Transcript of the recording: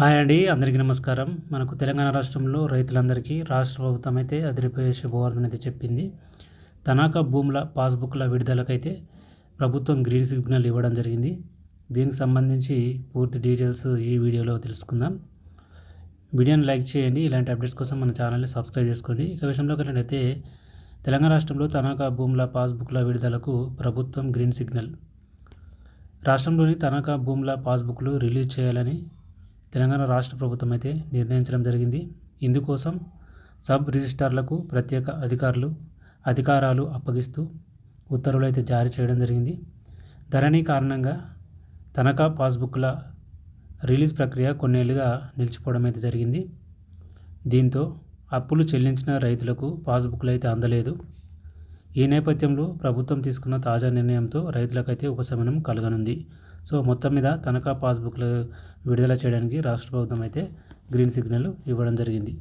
Hi అండి అందరికీ నమస్కారం. మనకు తెలంగాణ రాష్ట్రంలో రైతులందరికీ రాష్ట్ర ప్రభుత్వం అయితే అదిరిపోయే శుభవార్తను అయితే చెప్పింది. తనఖా భూముల పాస్బుక్ల విడుదలకైతే ప్రభుత్వం గ్రీన్ సిగ్నల్ ఇవ్వడం జరిగింది. దీనికి సంబంధించి పూర్తి డీటెయిల్స్ ఈ వీడియోలో తెలుసుకుందాం. వీడియోని లైక్ చేయండి ఇలాంటి అప్డేట్స్ కోసం మన ఛానల్ని సబ్స్క్రైబ్ చేసుకోండి. ఇక విషయంలో అయితే తెలంగాణ రాష్ట్రంలో తనఖా భూముల పాస్బుక్ల విడుదలకు ప్రభుత్వం గ్రీన్ సిగ్నల్. రాష్ట్రంలోని తనఖా భూముల పాస్బుక్లు రిలీజ్ చేయాలని తెలంగాణ రాష్ట్ర ప్రభుత్వం అయితే నిర్ణయించడం జరిగింది. ఇందుకోసం సబ్ రిజిస్టార్లకు ప్రత్యేక అధికారులు అధికారాలు అప్పగిస్తూ ఉత్తర్వులు అయితే జారీ చేయడం జరిగింది. ధరణి కారణంగా తనఖా పాస్బుక్ల రిలీజ్ ప్రక్రియ కొన్నేళ్ళుగా నిలిచిపోవడం అయితే జరిగింది. దీంతో అప్పులు చెల్లించిన రైతులకు పాస్బుక్లు అయితే అందలేదు. ఈ నేపథ్యంలో ప్రభుత్వం తీసుకున్న తాజా నిర్ణయంతో రైతులకైతే ఉపశమనం కలగనుంది. సో మొత్తం మీద తనఖా పాస్బుక్లు విడుదల చేయడానికి రాష్ట్ర ప్రభుత్వం అయితే గ్రీన్ సిగ్నల్ ఇవ్వడం జరిగింది.